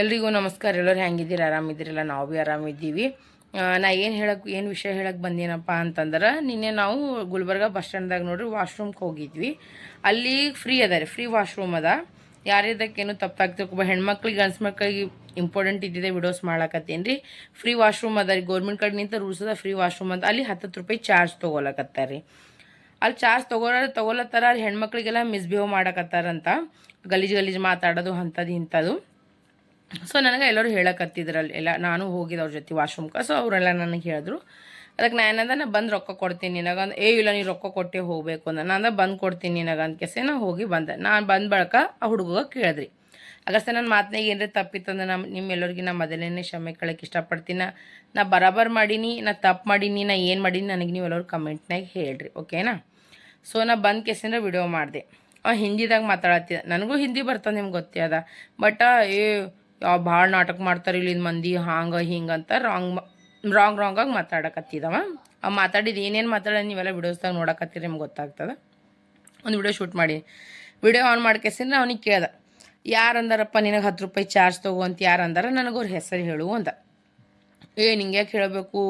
ಎಲ್ರಿಗೂ ನಮಸ್ಕಾರ, ಎಲ್ಲರೂ ಹೆಂಗಿದ್ದೀರಿ? ಆರಾಮಿದ್ದೀರಲ್ಲ? ನಾವು ಭೀ ಆರಾಮಿದ್ದೀವಿ. ನಾ ಏನು ಹೇಳಕ್ಕೆ ಏನು ವಿಷಯ ಹೇಳಕ್ಕೆ ಬಂದೇನಪ್ಪ ಅಂತಂದ್ರೆ, ನಿನ್ನೆ ನಾವು ಗುಲ್ಬರ್ಗ ಬಸ್ ಸ್ಟ್ಯಾಂಡ್ದಾಗ ನೋಡ್ರಿ ವಾಶ್ರೂಮ್ಗೆ ಹೋಗಿದ್ವಿ. ಅಲ್ಲಿ ಫ್ರೀ ಅದ ರೀ, ಫ್ರೀ ವಾಶ್ರೂಮ್ ಅದ. ಯಾರಿದ್ದಕ್ಕೇನು ತಪ್ಪಾಗಿ ತಿಳ್ಕೊಬ ಹೆಣ್ಮಕ್ಳಿಗೆ, ಗಂಡ್ಸು ಮಕ್ಳಿಗೆ ಇಂಪಾರ್ಟೆಂಟ್ ಇದ್ದಿದೆ ವಿಡಿಯೋಸ್ ಮಾಡ್ಲಕತ್ತೇನು ರೀ. ಫ್ರೀ ವಾಶ್ರೂಮ್ ಅದ ರೀ, ಗೌರ್ಮೆಂಟ್ ಕಡೆನಿಂದ ರೂಲ್ಸ್ ಅದ, ಫ್ರೀ ವಾಶ್ರೂಮ್ ಅಂತ. ಅಲ್ಲಿ ಹತ್ತತ್ತು ರೂಪಾಯಿ ಚಾರ್ಜ್ ತೊಗೊಳಕತ್ತಾರ ರೀ. ಅಲ್ಲಿ ಚಾರ್ಜ್ ತೊಗೊಳ ತಗೊಳತ್ತಾರ ಅಲ್ಲಿ ಹೆಣ್ಮಕ್ಳಿಗೆಲ್ಲ ಮಿಸ್ಬಿಹೇವ್ ಮಾಡಕತ್ತಾರಂತ. ಗಲೀಜು ಗಲೀಜು ಮಾತಾಡೋದು ಅಂಥದ್ದು ಇಂಥದ್ದು ಸೊ ನನಗೆ ಎಲ್ಲರೂ ಹೇಳಕತ್ತಿದ್ರಲ್ಲಿ ಎಲ್ಲ ನಾನು ಹೋಗಿದ್ದೆ ಅವ್ರ ಜೊತೆ ವಾಶ್ರೂಮ್ಗೆ ಸೊ ಅವರೆಲ್ಲ ನನಗೆ ಹೇಳಿದ್ರು. ಅದಕ್ಕೆ ನಾನು ಏನಂದ ನಾನು ಬಂದು ರೊಕ್ಕ ಕೊಡ್ತೀನಿ ನಿನಗಂದು. ಏ, ಇಲ್ಲ ನೀನು ರೊಕ್ಕ ಕೊಟ್ಟೆ ಹೋಗಬೇಕು ಅಂದ. ನಾನು ಬಂದು ಕೊಡ್ತೀನಿ ನಿನಗಂದ. ಕೆಸೆ ನಾ ಹೋಗಿ ಬಂದೆ. ನಾನು ಬಂದ ಬಳಕ ಆ ಹುಡುಗ ಕೇಳಿದ್ರಿ. ಅಗಸ್ತ ನನ್ನ ಮಾತನಾಗ ಏನಾರ ತಪ್ಪಿತ್ತಂದ್ರೆ ನಮ್ಮ ನಿಮ್ಮೆಲ್ಲರಿಗೆ ನಾ ಮೊದಲನೇ ಕ್ಷಮೆ ಕಳಕ್ಕೆ ಇಷ್ಟಪಡ್ತೀನಿ. ನಾ ಬರಾಬರ್ ಮಾಡೀನಿ, ನಾ ತಪ್ಪು ಮಾಡೀನಿ, ನಾ ಏನು ಮಾಡೀನಿ ನನಗೆ ನೀವೆಲ್ಲರೂ ಕಮೆಂಟ್ನಾಗ ಹೇಳ್ರಿ, ಓಕೆನಾ? ಸೊ ನಾ ಬಂದ ಕೆಸಿಂದ್ರೆ ವಿಡಿಯೋ ಮಾಡಿದೆ. ಅವ ಹಿಂದಿದಾಗ ಮಾತಾಡತ್ತಿದ್ದ ನನಗೂ ಹಿಂದಿ ಬರ್ತದೆ ನಿಮ್ಗೆ ಗೊತ್ತೇ ಅದ. ಬಟ್ ಏ ಯಾವ ಭಾಳ ನಾಟಕ ಮಾಡ್ತಾರೆ ಇಲ್ಲಿನ ಮಂದಿ, ಹಾಂಗೆ, ಹಿಂಗೆ ಅಂತ ರಾಂಗ್ ರಾಂಗ್ ರಾಂಗಾಗಿ ಮಾತಾಡಕತ್ತಿದವ. ಆ ಮಾತಾಡಿದ್ದು ಏನೇನು ಮಾತಾಡ ನೀವೆಲ್ಲ ವಿಡಿಯೋಸ್ದಾಗ ನೋಡಕತ್ತೀರಿ ನಿಮ್ಗೆ ಗೊತ್ತಾಗ್ತದೆ. ಒಂದು ವಿಡಿಯೋ ಶೂಟ್ ಮಾಡಿ. ವಿಡಿಯೋ ಆನ್ ಮಾಡ್ಕೇಸಿದ್ರೆ ಅವ್ನಿಗೆ ಕೇಳ್ದೆ, ಯಾರು ಅಂದಾರಪ್ಪ ನಿನಗೆ ಹತ್ತು ರೂಪಾಯಿ ಚಾರ್ಜ್ ತಗೋ ಅಂತ ಯಾರು ಅಂದಾರ? ನನಗೆ ಅವ್ರ ಹೆಸರು ಹೇಳು ಅಂತ ಏ, ನಿಂಗೆ ಯಾಕೆ ಹೇಳಬೇಕು?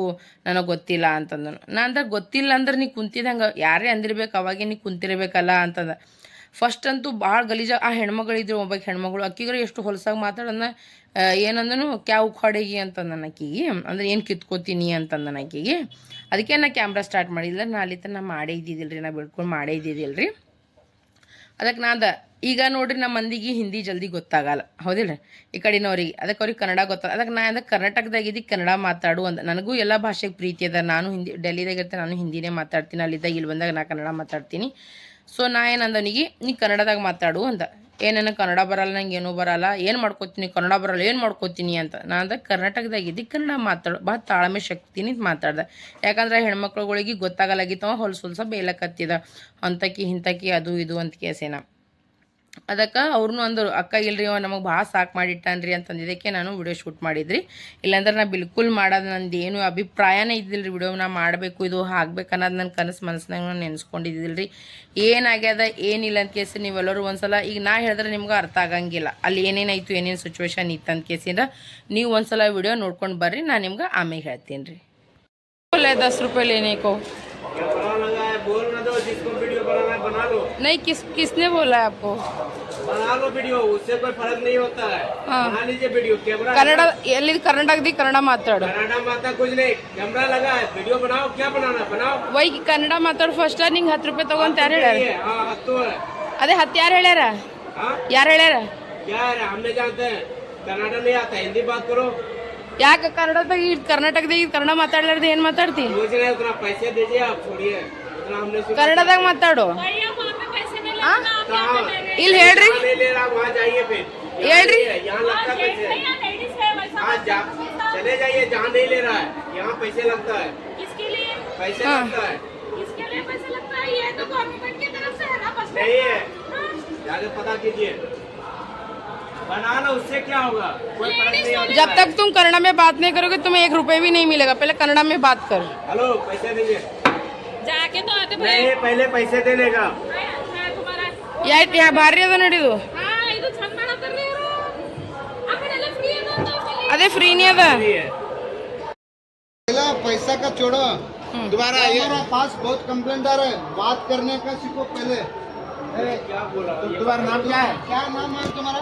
ನನಗೆ ಗೊತ್ತಿಲ್ಲ ಅಂತಂದನು. ನಾನು ಅಂದ್ರೆ ಗೊತ್ತಿಲ್ಲ ಅಂದ್ರೆ ನೀ ಕುಂತಿದಂಗೆ ಯಾರೇ ಅಂದಿರ್ಬೇಕು, ಅವಾಗೇ ನೀ ಕುಂತಿರ್ಬೇಕಲ್ಲ ಅಂತಂದ. ಫಸ್ಟ್ ಅಂತೂ ಭಾಳ ಗಲೀಜ ಆ ಹೆಣ್ಮಗಳಿದ್ರು ಒಬ್ಬ ಹೆಣ್ಮಗಳು, ಅಕ್ಕಿಗರ ಎಷ್ಟು ಹೊಲಸಾಗಿ ಮಾತಾಡೋಣ ಏನಂದನು, ಕ್ಯಾವ್ ಉಖಾಡೆಗಿ ಅಂತಂದನ ಆಕಿಗೆ ಅಂದ್ರೆ ಏನು ಕಿತ್ಕೋತೀನಿ ಅಂತಂದನ ಆಕಿಗೆ ಅದಕ್ಕೆ ನಾ ಕ್ಯಾಮ್ರಾ ಸ್ಟಾರ್ಟ್ ಮಾಡಿಲ್ಲ, ನಾ ಅಲ್ಲಿ ನಾ ಮಾಡೇ ಇದ್ದಿದ್ದಿಲ್ಲ ರೀ ನಾ ಬಿಡ್ಕೊಂಡು ಮಾಡೇ ಇದ್ದಿದ್ದಿಲ್ಲ ರೀ ಅದಕ್ಕೆ ನಾದ ಈಗ ನೋಡ್ರಿ ನಮ್ಮ ಮಂದಿಗೆ ಹಿಂದಿ ಜಲ್ದಿ ಗೊತ್ತಾಗಲ್ಲ ಹೌದಿಲ್ಲ ಈ ಕಡೆನವ್ರಿಗೆ ಅದಕ್ಕೆ ಅವ್ರಿಗೆ ಕನ್ನಡ ಗೊತ್ತಾಗ ಅದಕ್ಕೆ ನಾ ಅದಕ್ಕೆ ಕರ್ನಾಟಕದಾಗಿದ್ದು ಕನ್ನಡ ಮಾತಾಡು ಅಂತ ನನಗೂ ಎಲ್ಲ ಭಾಷೆಗೆ ಪ್ರೀತಿ ಅದ, ನಾನು ಹಿಂದಿ, ಡೆಲ್ಲಿದಾಗ ಇರ್ತೇನೆ ನಾನು ಹಿಂದಿನೇ ಮಾತಾಡ್ತೀನಿ, ಅಲ್ಲಿದ್ದಾಗ, ಇಲ್ಲಿ ಬಂದಾಗ ನಾ ಕನ್ನಡ ಮಾತಾಡ್ತೀನಿ. ಸೊ ನಾ ಏನಂದನಿಗೆ ನೀ ಕನ್ನಡದಾಗ ಮಾತಾಡು ಅಂದ. ಏನೇನು, ಕನ್ನಡ ಬರಲ್ಲ, ನಂಗೆ ಏನೂ ಬರಲ್ಲ. ಏನು ಮಾಡ್ಕೋತೀನಿ, ಕನ್ನಡ ಬರಲ್ಲ, ಏನು ಮಾಡ್ಕೋತೀನಿ ಅಂತ. ನಾ ಕರ್ನಾಟಕದಾಗ ಕರ್ನಾಟಕದಾಗಿದ್ದು ಕನ್ನಡ ಮಾತಾಡು ಭಾಳ ತಾಳ್ಮೆ ಶಕ್ತಿನಿ ಮಾತಾಡ್ದೆ. ಯಾಕಂದ್ರೆ ಹೆಣ್ಮಕ್ಳುಗಳಿಗೆ ಗೊತ್ತಾಗಲಾಗಿತ್ತವ, ಹೊಲ್ಸು ಹೊಲ್ಸ ಬೇಲಕತ್ತಿದ. ಅಂತಕಿ, ಹಿಂತಕಿ, ಅದು, ಇದು ಅಂತ ಕೇಸೇನ. ಅದಕ್ಕೆ ಅವ್ರನ್ನೂ ಅಂದರು ಅಕ್ಕ ಇಲ್ರಿ ನಮಗೆ ಭಾಳ ಸಾಕು ಮಾಡಿಟ್ಟಾನ್ರಿ ಅಂತಂದಿದ್ದಕ್ಕೆ ನಾನು ವಿಡಿಯೋ ಶೂಟ್ ಮಾಡಿದ್ರಿ. ಇಲ್ಲಾಂದ್ರೆ ನಾ ಬಿಲ್ಕುಲ್ ಮಾಡೋದು ನಂದು ಏನು ಅಭಿಪ್ರಾಯನೇ ಇದ್ದಿಲ್ಲ ರೀ ವಿಡಿಯೋ. ನಾ ಮಾಡಬೇಕು ಇದು ಹಾಕ್ಬೇಕು ಅನ್ನೋದು ನನ್ನ ಕನಸು ಮನಸ್ಸಿನಾಗ ನಾನು ನೆನೆಸ್ಕೊಂಡಿದ್ದಿಲ್ಲ ರೀ ಏನಾಗ್ಯದ ಏನಿಲ್ಲ ಅಂತ ಕೇಸಿ ನೀವೆಲ್ಲರೂ ಒಂದ್ಸಲ ಈಗ ನಾ ಹೇಳಿದ್ರೆ ನಿಮ್ಗೆ ಅರ್ಥ ಆಗಂಗಿಲ್ಲ. ಅಲ್ಲಿ ಏನೇನಾಯಿತು ಏನೇನು ಸಿಚುವೇಶನ್ ಇತ್ತು ಅಂತ ಕೇಸಿಂದ ನೀವು ಒಂದ್ಸಲ ವಿಡಿಯೋ ನೋಡ್ಕೊಂಡು ಬರ್ರಿ ನಾನು ನಿಮ್ಗೆ ಆಮೇಲೆ ಹೇಳ್ತೀನಿ ರೀ ಒಳ್ಳೆ ದಸ್ ರೂಪಾಯಿ ಏನೇಕೋ को बड़ा लगा है बोल ना दो जिसको वीडियो बनाना है बना लो नहीं किस किसने बोला है आपको बना लो वीडियो उससे कोई फर्क नहीं होता है हाँ। बना लीजिए वीडियो कैमरा ಕನ್ನಡ ಎಲ್ಲಿ ಕರ್ನಾಟಕದಿ ಕನ್ನಡ ಮಾತಾಡು कनाडा माता कुछ नहीं कैमरा लगा है वीडियो बनाओ क्या बनाना बनाओ ವೈ ಕನ್ನಡ ಮಾತಾಡು ಫಸ್ಟ್ ನಿಂಗೆ ಹತ್ತು ರೂಪಾಯಿ ತಗೊಂತ ಯಾರು ಹೇಳ್ಯಾರ ये, हाँ हत्तू है ಅದೇ ಹತ್ತು ಯಾರು ಹೇಳ್ಯಾರ हाँ ಯಾರು ಹೇಳ್ಯಾರ क्या है हम नहीं जानते हैं कनाडा नहीं आता हिंदी बात करो ಯಾಕೆ ಕನ್ನಡದಾಗ ಈ ಕರ್ನಾಟಕದಾಗ ಈ ಕನ್ನಡ ಮಾತಾಡ್ಲಾರ್ದು ಏನು ಮಾತಾಡ್ತಿ पूछ रहे हैं उतना पैसे दीजिए आप छोड़िए उतना हमने सुना ಕನ್ನಡದಾಗ ಮಾತಾಡು ಆ? कहाँ ಇಲ್ಲಿ ಹೇಳ್ರಿ जहाँ नहीं ले रहा वहाँ जाइए फिर यहाँ ಹೇಳ್ರಿ नहीं है, यहाँ लगता है पैसे हाँ जा चले जाइए जहाँ नहीं ले रहा है यहाँ पैसे लगता है किसके लिए पैसे हाँ। लगता है किसके लिए पैसे लगता है ये तो गवर्नमेंट की तरफ से है ना बस नहीं है जाके पता कीजिए बना लो उससे क्या होगा कोई फर्क नहीं होता जब तक तुम कन्नड़ में बात नहीं करोगे तुम्हें एक रुपए भी नहीं मिलेगा पहले कन्नड़ में बात कर हेलो पैसे दीजिए जाके तो आते नहीं पहले पैसे देने का तुम्हारा ಯಾಯ್ತು ಯಾ ಭಾರಿ ಅದ ನಡಿದು हाँ ಇದು ಚಂದ ಮಾಡತ್ತಾರ್ರಿ ಇವ್ರು ಆ ಕಡೆ ಎಲ್ಲ ಫ್ರೀ ಅದು ಅಂತ ಹೇಳಿ ಅದೇ ಫ್ರೀನೇ ಅದ नहीं है पहला पैसा का छोड़ो दोबारा हमारा पास बहुत कंप्लेंट आ रहा है बात करने का सीखो पहले क्या बोला तो तुम्हारा नाम क्या है क्या नाम है तुम्हारा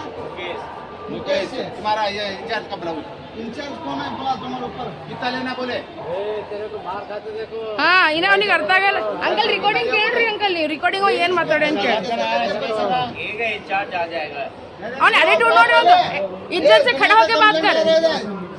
मुकेश है। तुम्हारा ये इंचार्ज कब बोला इंचार्ज कौन है बोला तुम्हारे ऊपर कितना लेना बोले ಹಾ ಇನ್ನ ಅವನಿಗೆ ಅರ್ಥ ಆಗಲ್ಲ ಅಂಕಲ್ ರಿಕಾರ್ಡಿಂಗ್ ಕೇಳ್ರಿ ಅಂಕಲ್ ನೀವು ರಿಕಾರ್ಡಿಂಗ್ ಏನ್ ಮಾತಾಡಿ ಅಂತ ಕೇಳಿ ठीक है इंचार्ज आ जाएगा ಅವ್ನ attitude ನೋಡಿ ಅವ್ನ್ದು. इज्जत से खड़ा होके बात कर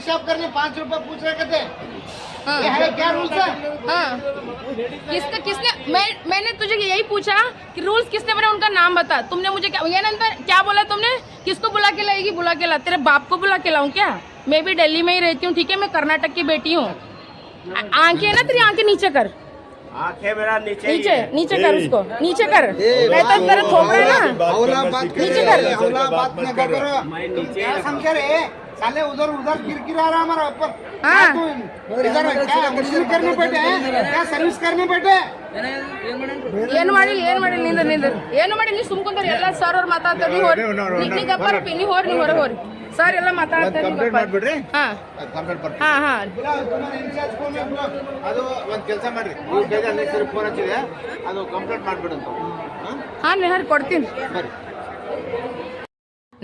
पेशाब करने पाँच रुपए पूछ रहे थे हाँ। ये है क्या रूल्स है? हाँ। किसका किसने मैं मैंने तुझे यही पूछा कि रूल्स किसने बने उनका नाम बता। तुमने मुझे क्या ये नंतर क्या बोला तुमने? किसको बुला के लाएगी? बुला के ला। तेरे बाप को बुला के लाऊं क्या? मैं भी दिल्ली में ही रहती हूँ ठीक है? मैं कर्नाटक की बेटी हूँ। आँखें है ना तेरी? आँखें नीचे कर। आँखें मेरा नीचे नीचे नीचे कर उसको। नीचे कर। नहीं तो तेरा थोपड़ा ना। नीचे कर। बात न करो मैं नीचे क्या समझे रे? साले उधर उधर किरकिरा रहा हमारा ऊपर हाँ। क्या तू इधर क्या मुश्किल करने बैठे हैं क्या सर्विस करने बैठे ಏನು ಮಾಡಿಲ್ಲ ಏನು ಮಾಡಿಲ್ಲ ನಿಂದ್ರ ನಿಂದ್ರ ಏನು ಮಾಡಿ ನೀವು ಸುಮ್ಕೊಂಡ್ರಿ ಎಲ್ಲ ಸರ್ ಅವ್ರು ಮಾತಾಡ್ತಾರೆ ನೀವು ಹೋರಿ ನೀ- ನೀ ಗಪ್ಪ ಇರ್ಪಿ, ನೀ ಹೋರಿ ನೀವು ಹೊರಗೆ ಹೋರಿ ಸರ್ ಎಲ್ಲ ಮಾತಾಡ್ತಾರೆ ನೀವು ಕಂಪ್ಲೇಂಟ್ ಗಪ್ಪ ಮಾಡ್ಬಿಡ್ರಿ ಹಾ ಕಂಪ್ಲೇಂಟ್ ಬರ್ತೀನಿ ಹಾ ಹಾ ಇನ್ಚಾರ್ಜ್ ಫೋನ್ ಅದು ಒಂದ್ ಕೆಲಸ ಮಾಡ್ರಿ ನೀವು ಬೇಗ ಅಲ್ಲಿ ಸರಿ ಫೋನ್ ಹಚ್ಚಿದೆ ಅದು ಕಂಪ್ಲೇಂಟ್ ಮಾಡ್ಬಿಡಂತ ಹಾ ನಿಹಾರ್ ಕೊಡ್ತೀನಿ ಬರ್ರಿ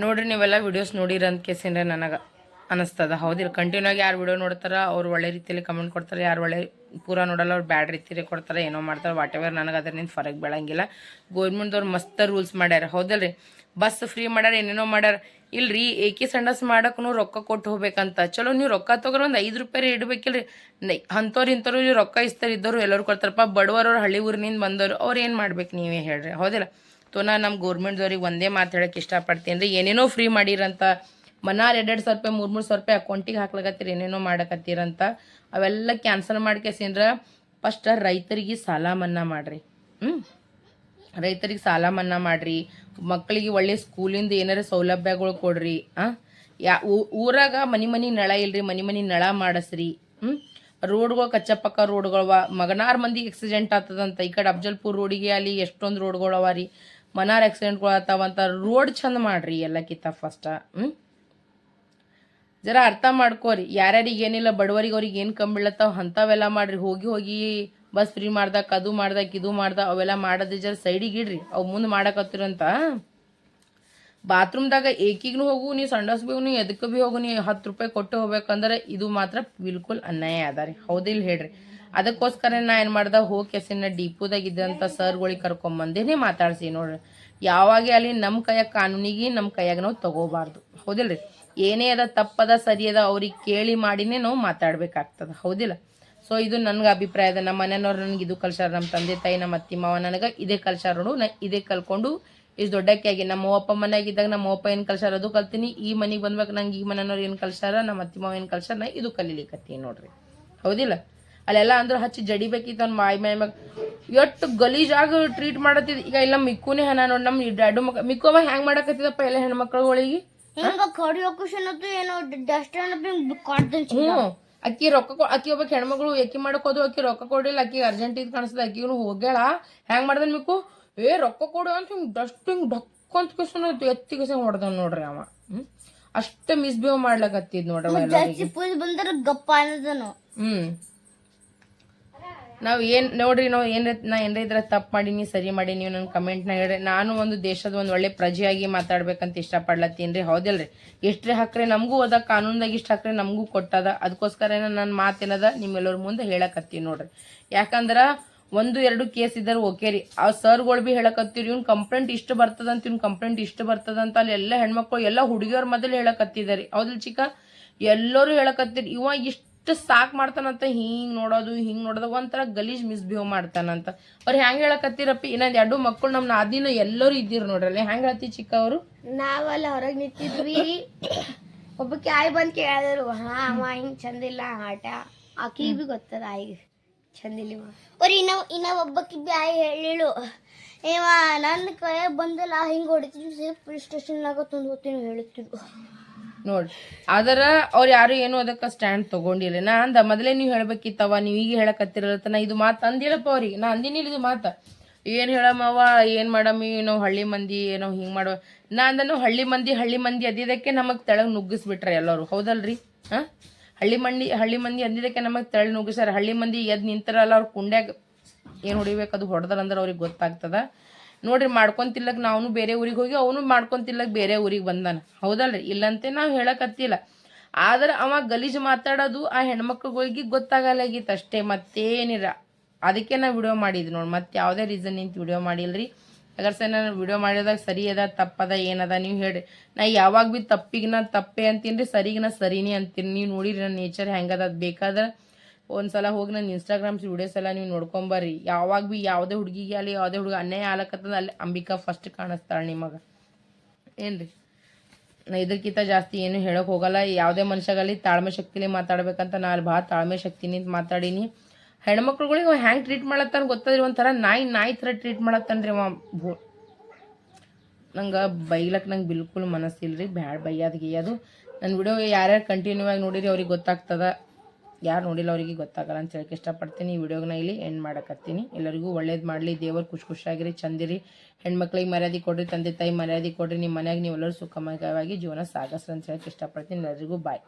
ನೋಡ್ರಿ ನೀವೆಲ್ಲ ವಿಡಿಯೋಸ್ ನೋಡಿರ ಅಂತ ಕೇಸಿಂದ್ರೆ ನನಗೆ ಅನಿಸ್ತದ. ಹೌದಿಲ್ಲ ಕಂಟಿನ್ಯೂ ಆಗಿ ಯಾರು ವಿಡಿಯೋ ನೋಡ್ತಾರೆ, ಅವ್ರು ಒಳ್ಳೆ ರೀತಿಯಲ್ಲಿ ಕಮೆಂಟ್ ಕೊಡ್ತಾರೆ, ಯಾರು ಒಳ್ಳೆ ಪೂರ ನೋಡಲ್ಲ, ಅವ್ರು ಬ್ಯಾಡ್ ರೀತಿಯಲ್ಲಿ ಕೊಡ್ತಾರೆ, ಏನೋ ಮಾಡ್ತಾರೆ ವಾಟ್ ಎವರ್ ನನಗೆ ಅದರಿಂದ ಫರಕ್ ಬೀಳಂಗಿಲ್ಲ. ಗೌರ್ಮೆಂಟ್ದವ್ರು ಮಸ್ತ್ ರೂಲ್ಸ್ ಮಾಡ್ಯಾರ. ಹೌದಲ್ರಿ? ಬಸ್ ಫ್ರೀ ಮಾಡ್ಯಾರ, ಏನೇನೋ ಮಾಡ್ಯಾರ. ಇಲ್ರಿ, ಏಕೆ ಸಂಡಸ್ ಮಾಡೋಕ್ಕೂ ರೊಕ್ಕ ಕೊಟ್ಟು ಹೋಗ್ಬೇಕಂತ. ಚಲೋ, ನೀವು ರೊಕ್ಕ ತೊಗೊಂಡ್ರೆ ಒಂದು ಐದು ರೂಪಾಯಿ ಇಡಬೇಕಿಲ್ರಿ ಅಂಥವ್ರು ಇಂಥವ್ರು ರೊಕ್ಕ ಇಸ್ತಾರೆ ಇದ್ದವ್ರು ಎಲ್ಲರೂ ಕೊಡ್ತಾರಪ್ಪ. ಬಡವರವ್ರು ಹಳ್ಳಿ ಊರಿನಿಂದ ಬಂದವರು ಅವ್ರು ಏನು ಮಾಡ್ಬೇಕು ನೀವೇ ಹೇಳ್ರಿ. ಹೌದಿಲ್ಲ? ತೋ ನಾ ನಮ್ಮ ಗೌರ್ಮೆಂಟ್ದವ್ರಿಗೆ ಒಂದೇ ಮಾತು ಹೇಳಕ್ಕೆ ಇಷ್ಟಪಡ್ತೀನಿ ರೀ ಏನೇನೋ ಫ್ರೀ ಮಾಡಿರಂತ ಮನಾರ್ ಎರಡೆರಡು ಸಾವಿರ ರೂಪಾಯಿ, ಮೂರು ಮೂರು ಸಾವಿರ ರೂಪಾಯಿ ಅಕೌಂಟಿಗೆ ಹಾಕ್ಲಕತ್ತೀರಿ, ಏನೇನೋ ಮಾಡಕತ್ತೀರಂತ, ಅವೆಲ್ಲ ಕ್ಯಾನ್ಸಲ್ ಮಾಡ್ಕೇಸಿನ್ರ ಫಸ್ಟ್ ರೈತರಿಗೆ ಸಾಲ ಮನ್ನಾ ಮಾಡ್ರಿ. ಹ್ಞೂ ರೈತರಿಗೆ ಸಾಲ ಮನ್ನಾ ಮಾಡ್ರಿ ಮಕ್ಕಳಿಗೆ ಒಳ್ಳೆ ಸ್ಕೂಲಿಂದ ಏನಾರ ಸೌಲಭ್ಯಗಳು ಕೊಡ್ರಿ ಹಾಂ ಯಾ ಊರಾಗ ಮನೆ ಮನೆ ನಳ ಇಲ್ರಿ, ಮನೆ ಮನೆ ನಳ ಮಾಡಿಸ್ರಿ ಹ್ಞೂ ರೋಡ್ಗಳು ಕಚ್ಚಪಕ್ಕ ರೋಡ್ಗಳವ ಮಗನಾರ್ ಮಂದಿ ಆಕ್ಸಿಡೆಂಟ್ ಆಗ್ತದಂತ, ಈ ಕಡೆ ಅಫ್ಜಲ್ಪುರ್ ರೋಡಿಗೆ ಅಲ್ಲಿ ಎಷ್ಟೊಂದು ರೋಡ್ಗಳವ ರೀ. ಮನಾರ್ ಆಕ್ಸಿಡೆಂಟ್ಗಳು ಅಂತ ರೋಡ್ ಚಂದ ಮಾಡ್ರಿ ಎಲ್ಲಕ್ಕಿಂತ ಫಸ್ಟ ಹ್ಞೂ ಜರ ಅರ್ಥ ಮಾಡ್ಕೋರಿ. ಯಾರ್ಯಾರಿಗೆ ಏನಿಲ್ಲ, ಬಡವರಿಗೆ ಅವ್ರಿಗೆ ಏನು ಕಮ್ಮಿ ಬೀಳತ್ತಾವ ಅಂಥವೆಲ್ಲ ಮಾಡ್ರಿ. ಹೋಗಿ ಹೋಗಿ ಬಸ್ ಫ್ರೀ ಮಾಡ್ದಾಕ, ಅದು ಮಾಡ್ದಾಕ, ಇದು ಮಾಡ್ದ ಅವೆಲ್ಲ ಮಾಡೋದು ಜರ ಸೈಡಿಗೆ ಇಡ್ರಿ. ಅವು ಮುಂದೆ ಮಾಡಕತ್ತಿರಂತ. ಬಾತ್ರೂಮ್ದಾಗ ಏಕಿಗೂ ಹೋಗು ನೀವು ಸಂಡಸ್ ಎದಕ್ಕ ನೀವು ಎದಕ್ಕೆ ಭೀ ಹೋಗು ನೀವು ಹತ್ತು ರೂಪಾಯಿ ಕೊಟ್ಟು ಹೋಗ್ಬೇಕಂದ್ರೆ ಇದು ಮಾತ್ರ ಬಿಲ್ಕುಲ್ ಅನ್ಯಾಯ ಅದ ರೀ. ಹೌದಿಲ್ಲ ಹೇಳ್ರಿ. ಅದಕ್ಕೋಸ್ಕರ ನಾ ಏನು ಮಾಡ್ದೆ, ಹೋ ಕೆಸಿನ ಡಿಪೋದಾಗಿದ್ದಂಥ ಸರ್ಗಳಿಗೆ ಕರ್ಕೊಂಬಂದೇನೆ ಮಾತಾಡ್ಸಿ ನೋಡ್ರಿ. ಯಾವಾಗೇ ಅಲ್ಲಿ ನಮ್ಮ ಕೈಯಾಗ ಕಾನೂನಿಗೆ ನಮ್ಮ ಕೈಯಾಗ ನಾವು ತಗೋಬಾರ್ದು. ಹೌದಿಲ್ರಿ? ಏನೇ ಅದ ತಪ್ಪದ ಸರಿ ಅದ ಅವ್ರಿಗೆ ಕೇಳಿ ಮಾಡಿನೇ ನಾವು ಮಾತಾಡ್ಬೇಕಾಗ್ತದ. ಹೌದಿಲ್ಲ? ಸೊ ಇದು ನನಗೆ ಅಭಿಪ್ರಾಯ ಅದ. ನಮ್ಮ ಮನೆಯವ್ರು ನನಗೆ ಇದು ಕಲ್ಸಾರ ನಮ್ಮ ತಂದೆ ತಾಯಿ, ನಮ್ಮ ಅತ್ತಿ ಮಾವ ನನಗೆ ಇದೇ ಕಲ್ಸಾರ ನೋಡು ನಾ ಇದೇ ಕಲ್ಕೊಂಡು ಇಷ್ಟು ದೊಡ್ಡಕ್ಕೆ ಆಗಿ, ನಮ್ಮ ಅಪ್ಪ ಮನೆಯಾಗಿದ್ದಾಗ ನಮ್ಮ ಅಪ್ಪ ಏನು ಕಲ್ಸಾರ ಅದು ಕಲ್ತೀನಿ. ಈ ಮನೆಗೆ ಬಂದ್ಬೇಕು ನಂಗೆ ಈ ಮನೆಯವ್ರು ಏನು ಕಲ್ಸಾರ ನಮ್ಮ ಅತ್ತಿ ಮಾವ ಏನು ಕಲ್ಸಾರ ನಾ ಇದು ಕಲೀಲಿಕ್ಕತ್ತೀನಿ ನೋಡ್ರಿ. ಹೌದಿಲ್ಲ? ಅಲ್ಲೆಲ್ಲ ಅಂದ್ರೆ ಹಚ್ಚಿ ಜಡಿಬೇಕಿತ್ತು ಅವ್ನ ಮಾಯ್ ಮೈ ಮ್ಯಾಗ. ಎಷ್ಟು ಗಲೀಜಾಗ ಟ್ರೀಟ್ ಮಾಡತ್ತಿದ್. ಈಗ ಇಲ್ಲ ಮಿಕ್ಕುನೇ ಹಣ ನೋಡಿ ನಮ್ಮ ಡ್ಯಾಡು ಮಕ್ಕ ಮಿಕ್ಕೋವ ಹ್ಯಾಂಗ್ ಮಾಡಕತ್ತಿದಪ್ಪ ಎಲ್ಲ ಹೆಣ್ಮಕ್ಳುಗಳಿಗೆ? ಹಿಂಗ ಏನೋ ಡಸ್ಟ್ ಹ್ಞೂ. ಅಕ್ಕಿ ರೊಕ್ಕ ಅಕ್ಕಿ ಒಬ್ಬ ಹೆಣ್ಮಗಳು ಎಕ್ಕಿ ಮಾಡಕ್ ಹೋದು ಅಕ್ಕಿ ರೊಕ್ಕ ಕೊಡಿಲ್ಲ ಅಕ್ಕಿ ಅರ್ಜೆಂಟ್ ಇದು ಕಾಣಿಸ್ತದ ಅಕ್ಕಿಗೂ ಹೋಗ್ಯಾಳ. ಹೆಂಗ್ ಮಾಡ್ದನ್ ಮಿಕ್ಕು? ಏ ರೊಕ್ಕ ಕೊಡು ಅಂತ ಹಿಂಗ್ ಡಸ್ಟ್ ಹಿಂಗ್ ಡಕ್ಕಂತ ಕಿಸನ ಎತ್ತಿ ಕಿಸ ಹೊಡ್ದವ್ ನೋಡ್ರಿ ಅವ. ಹ್ಮ್ ಅಷ್ಟ ಮಿಸ್ಬಿಹೇವ್ ಮಾಡ್ಲಕತ್ತಿದ್ ನೋಡ್ರಿ ಗಪ್ಪ ಹ್ಮ್ ನಾವು ಏನ್ ನೋಡ್ರಿ, ನಾವು ಏನ್ರ, ನಾ ಏನರ ಇದ್ರೆ ತಪ್ಪು ಮಾಡೀನಿ ಸರಿ ಮಾಡಿ, ನೀವು ನನ್ನ ಕಮೆಂಟ್ನ ಹೇಳ್ರಿ. ನಾನು ಒಂದು ದೇಶದ ಒಂದು ಒಳ್ಳೆ ಪ್ರಜೆಯಾಗಿ ಮಾತಾಡ್ಬೇಕಂತ ಇಷ್ಟಪಡ್ಲತ್ತೀನಿ ರೀ ಹೌದಿಲ್ರಿ? ಎಷ್ಟ್ರಿ ಹಾಕ್ರಿ ನಮಗೂ ಅದ, ಕಾನೂನ್ದಾಗ ಇಷ್ಟ ಹಾಕ್ರಿ ನಮಗೂ ಕೊಟ್ಟದ. ಅದಕ್ಕೋಸ್ಕರ ನನ್ನ ಮಾತೇನದ ನಿಮ್ಮೆಲ್ಲರ ಮುಂದೆ ಹೇಳಕತ್ತೀನಿ ನೋಡ್ರಿ. ಯಾಕಂದ್ರೆ ಒಂದು, ಎರಡು ಕೇಸ್ ಇದ್ದಾರೆ ಓಕೆ ರೀ. ಆ ಸರ್ಗಳು ಭೀ ಹೇಳಕತ್ತೀರಿ ಇವ್ನ ಕಂಪ್ಲೇಂಟ್ ಇಷ್ಟು ಬರ್ತದಂತ, ಇವ್ನ ಕಂಪ್ಲೇಂಟ್ ಇಷ್ಟು ಬರ್ತದಂತ, ಅಲ್ಲಿ ಎಲ್ಲ ಹೆಣ್ಮಕ್ಳು, ಎಲ್ಲ ಹುಡುಗಿಯವ್ರ ಮೊದಲು ಹೇಳಕತ್ತಿದಾರಿ. ಹೌದಿಲ್ಲ ಚಿಕ್ಕ? ಎಲ್ಲರೂ ಹೇಳಕತ್ತೀರಿ. ಇವ ಇಷ್ಟು ಸಾಕ್ ಮಾಡ್ತಾನಂತ, ಹಿಂಗೆ ನೋಡೋದು ಹಿಂಗೆ ನೋಡೋದು, ಒಂಥರ ಗಲೀಜ್ ಮಿಸ್ಬಿಹೇವ್ ಮಾಡ್ತಾನಂತ. ಅವ್ರು ಹೆಂಗ್ ಹೇಳಕತ್ತಿರಪ್ಪ? ಇನ್ನೊಂದು ಎರಡು ಮಕ್ಕಳು ನಮ್ಮ ನಾದಿನ ಎಲ್ಲರೂ ಇದ್ದೀರಿ ನೋಡ್ರಲ್ಲಿ ಹೆಂಗ್ ಹೇಳ್ತಿ ಚಿಕ್ಕ ಅವರು ನಾವೆಲ್ಲ ಹೊರಗೆ ನಿಂತಿದ್ವಿ. ಒಬ್ಬಕ್ಕೆ ಆಯ್ ಬಂದ್ ಕೇಳಿದ್ರು, ಹಾ ಅವ ಹಿಂಗ್ ಚಂದಿಲ್ಲ ಆಟ. ಆಕಿಗೆ ಬಿ ಗೊತ್ತದ ಆಯಿಗೆ ಚಂದಿಲ್ಲ ಅವ್ರು ಇನ್ನ ಇನ್ನ ಬಿ ಆಯ್ ಹೇಳಿಳು. ಏವಾ ನನ್ನ ಕೈ ಬಂದಿಲ್ಲ, ಹಿಂಗೆ ಹೊಡಿತಿದ್ವಿ ಪೊಲೀಸ್ ಸ್ಟೇಷನ್ನಾಗ ತಂದು ಹೋಗ್ತೀನಿ ಹೇಳುತ್ತಿದ್ದು ನೋಡ್ರಿ ಆದ್ರ ಅವ್ರು ಯಾರು ಏನು ಅದಕ್ಕೆ ಸ್ಟ್ಯಾಂಡ್ ತಗೊಂಡಿಲ್ಲ. ನಾ ಅಂದ, ಮೊದಲೇ ನೀವು ಹೇಳ್ಬೇಕಿತ್ತವ ನೀವು ಈಗ ಹೇಳಕತ್ತಿರತ್ತ ನಾ ಇದು ಮಾತು ಅಂದಿಲ್ಲಪ್ಪ ಅವ್ರಿಗೆ. ನಾ ಅಂದಿನಿಲ್ಲ ಇದು ಮಾತು. ಏನು ಹೇಳಮ್ಮವ ಏನು ಮಾಡಮ್ಮಿ, ನಾವು ಹಳ್ಳಿ ಮಂದಿ ಏನೋ ಹಿಂಗೆ ಮಾಡೋ. ನಾ ಅಂದನು ಹಳ್ಳಿ ಮಂದಿ ಹಳ್ಳಿ ಮಂದಿ ಅದಿದ್ದಕ್ಕೆ ನಮಗೆ ತೆಳಗ್ ನುಗ್ಗಿಸ್ಬಿಟ್ರೆ ಎಲ್ಲರೂ. ಹೌದಲ್ರಿ? ಹಾಂ? ಹಳ್ಳಿ ಮಂದಿ ಹಳ್ಳಿ ಮಂದಿ ಅಂದಿದ್ದಕ್ಕೆ ನಮಗೆ ತೆಳಗ್ ನುಗ್ಗಿಸ್ಯಾರ. ಹಳ್ಳಿ ಮಂದಿ ಎದ್ದು ನಿಂತರಲ್ಲ ಅವ್ರ ಕುಂಡ್ಯಾಗ ಏನು ಹೊಡಿಬೇಕು ಅದು ಹೊಡೆದಾರಂದ್ರೆ ಅವ್ರಿಗೆ ಗೊತ್ತಾಗ್ತದ. ನೋಡ್ರಿ ಮಾಡ್ಕೊಂತಿಲ್ಲಕ್ಕೆ ನಾವು ಬೇರೆ ಊರಿಗೆ ಹೋಗಿ ಅವನು ಮಾಡ್ಕೊಂತಿಲ್ಲಕ್ಕೆ ಬೇರೆ ಊರಿಗೆ ಬಂದಾನ. ಹೌದಲ್ರಿ? ಇಲ್ಲಂತೆ ನಾವು ಹೇಳಕತ್ತಿಲ್ಲ. ಆದ್ರೆ ಅವ ಗಲೀಜು ಮಾತಾಡೋದು ಆ ಹೆಣ್ಮಕ್ಳುಗಳಿಗೆ ಗೊತ್ತಾಗಲ್ಲಾಗಿತ್ತು ಅಷ್ಟೇ ಮತ್ತೇನಿರ ಅದಕ್ಕೆ ನಾ ವಿಡಿಯೋ ಮಾಡಿದ್ವಿ ನೋಡಿ, ಮತ್ತೆ ಯಾವುದೇ ರೀಸನ್ ನಿಂತು ವಿಡಿಯೋ ಮಾಡಿಲ್ರಿ? ಅಗರ್ ಸರ್ ನಾನು ವಿಡಿಯೋ ಮಾಡಿದಾಗ ಸರಿ ಅದ, ತಪ್ಪದ, ಏನದ ನೀವು ಹೇಳ್ರಿ. ನಾ ಯಾವಾಗ ಭೀ ತಪ್ಪಿಗೆ ನಾ ತಪ್ಪೆ ಅಂತೀನಿ ರೀ ಸರಿಗೆ ನಾ ಸರಿನೇ ಅಂತೀನಿ ನೀವು ನೋಡಿರಿ ನನ್ನ ನೇಚರ್ ಹೆಂಗದ, ಅದು ಬೇಕಾದ್ರೆ ಒಂದ್ಸಲ ಹೋಗಿ ನನ್ನ ಇನ್ಸ್ಟಾಗ್ರಾಮ್ಸ್ ವಿಡಿಯೋಸ್ ಎಲ್ಲ ನೀವು ನೋಡ್ಕೊಂಬರ್ರಿ. ಯಾವಾಗ ಭೀ ಯಾವುದೇ ಹುಡುಗಿಗೆ ಅಲ್ಲಿ ಯಾವುದೇ ಹುಡುಗ ಅನ್ಯಾಯ ಆಲಕತ್ತದ ಅಲ್ಲಿ ಅಂಬಿಕಾ ಫಸ್ಟ್ ಕಾಣಿಸ್ತಾಳೆ ನಿಮಗೆ. ಏನ್ರಿ? ನಾ ಇದಕ್ಕಿಂತ ಜಾಸ್ತಿ ಏನು ಹೇಳೋಕೆ ಹೋಗಲ್ಲ. ಯಾವುದೇ ಮನುಷ್ಯಗಲ್ಲಿ ತಾಳ್ಮೆ ಶಕ್ತಿಲಿ ಮಾತಾಡ್ಬೇಕಂತ ನಾ ಅಲ್ಲಿ ಭಾಳ ತಾಳ್ಮೆ ಶಕ್ತಿನಿಂದ ಮಾತಾಡೀನಿ. ಹೆಣ್ಮಕ್ಳುಗಳಿಗೆ ಹ್ಯಾಂಗೆ ಟ್ರೀಟ್ ಮಾಡತ್ತಾನ ಗೊತ್ತದ್ರಿ ಒಂಥರ ನಾಯಿ ನಾಯಿ ಥರ ಟ್ರೀಟ್ ಮಾಡತ್ತಾನ್ರಿ ಅವ. ಭೂ ನಂಗೆ ಬೈಲಕ್ಕೆ ನಂಗೆ ಬಿಲ್ಕುಲ್ ಮನಸ್ಸಿಲ್ಲ ರೀ ಬ್ಯಾಡ ಬೈಯೋದು ಗೀಯೋದು ನನ್ನ ವಿಡಿಯೋ ಯಾರ್ಯಾರು ಕಂಟಿನ್ಯೂ ಆಗಿ ನೋಡಿರಿ ಅವ್ರಿಗೆ ಗೊತ್ತಾಗ್ತದ. ಯಾರು ನೋಡಿಲ್ಲ ಅವರಿಗೆ ಗೊತ್ತಾಗಲ್ಲ ಅಂತ ಹೇಳಕ್ಕೆ ಇಷ್ಟಪಡ್ತೀನಿ. ಈ ವಿಡಿಯೋನ ಇಲ್ಲಿ ಎಂಡ್ ಮಾಡಕತ್ತೀನಿ. ಎಲ್ಲರಿಗೂ ಒಳ್ಳೇದು ಮಾಡಲಿ. ದೇವರು ಖುಷಿ ಖುಷಿಯಾಗಿರಿ ಚಂದಿರಿ. ಹೆಣ್ಮಕ್ಳಿಗೆ ಮರ್ಯಾದೆ ಕೊಡ್ರಿ, ತಂದೆ ತಾಯಿ ಮರ್ಯಾದೆ ಕೊಡ್ರಿ. ನಿಮ್ಮ ಮನ್ಯಾಗ ನೀವೆಲ್ಲರೂ ಸುಖಮಯವಾಗಿ ಜೀವನ ಸಾಗಿಸ್ರಿ ಅಂತ ಹೇಳಕ್ಕೆ ಇಷ್ಟಪಡ್ತೀನಿ. ಎಲ್ಲರಿಗೂ ಬಾಯ್